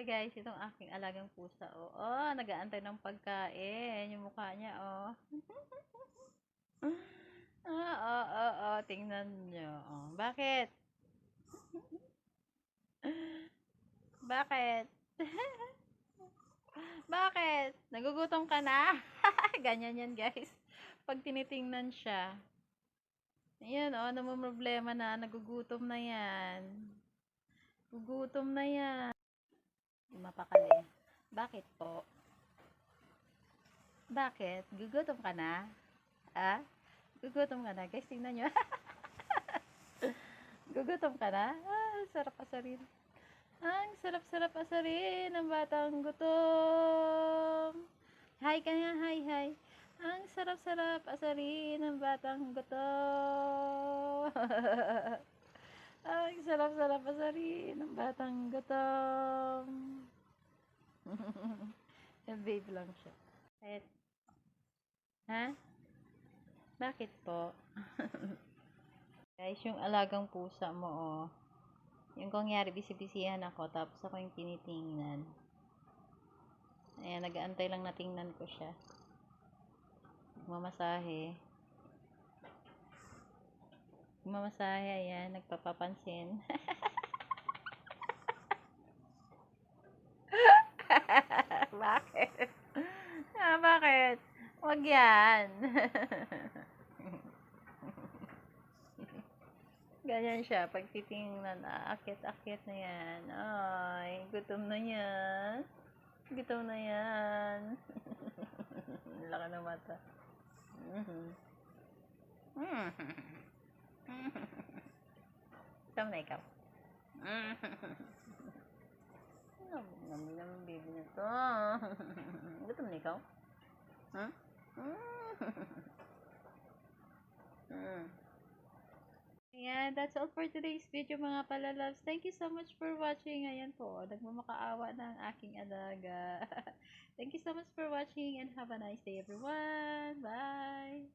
Ito guys, itong aking alagang pusa. Oh, oh nag-aantay ng pagkain. Yung mukha niya, oh. ah, oh, oh, oh. Tingnan nyo. Oh. Bakit? Bakit? Bakit? Nagugutom ka na? Ganyan yan guys. Pag tinitingnan siya. Ayan, oh, namumroblema na. Nagugutom na yan. Gugutom na yan. Mapakali. Bakit po? Bakit? Gugutom ka na? Ah? Gugutom ka na? Guys, tingnan nyo. Gugutom ka na? Ah, sarap asarin. Ang sarap-sarap asarin ng batang gutom. Hi ka nga, hi, hi. Ang sarap-sarap asarin ng batang gutom. Ang sarap-sarap asarin ng batang gutom. babe lang siya. Kahit, ha? Bakit po? Guys, yung alagang pusa mo, oh. Yung kungyari, bisibisihan ako, tapos ako yung tinitingnan. Ayan, nag-aantay lang na tingnan ko siya. Mamasahe. Mamasahe, ayan, nagpapapansin. bakit? Ah, bakit? Wag yan. Ganyan siya. Pag titingnan, akit-akit na yan. Ay, gutom na yan. Gutom na yan. Laka na mata. Mhm. Ikaw na ikaw. Nami naman baby na to. Gutom na ikaw? Huh? That's all for today's video mga palalabs. Thank you so much for watching. Ayan po, nagmamakaawa na ang aking alaga. Thank you so much for watching and have a nice day everyone. Bye!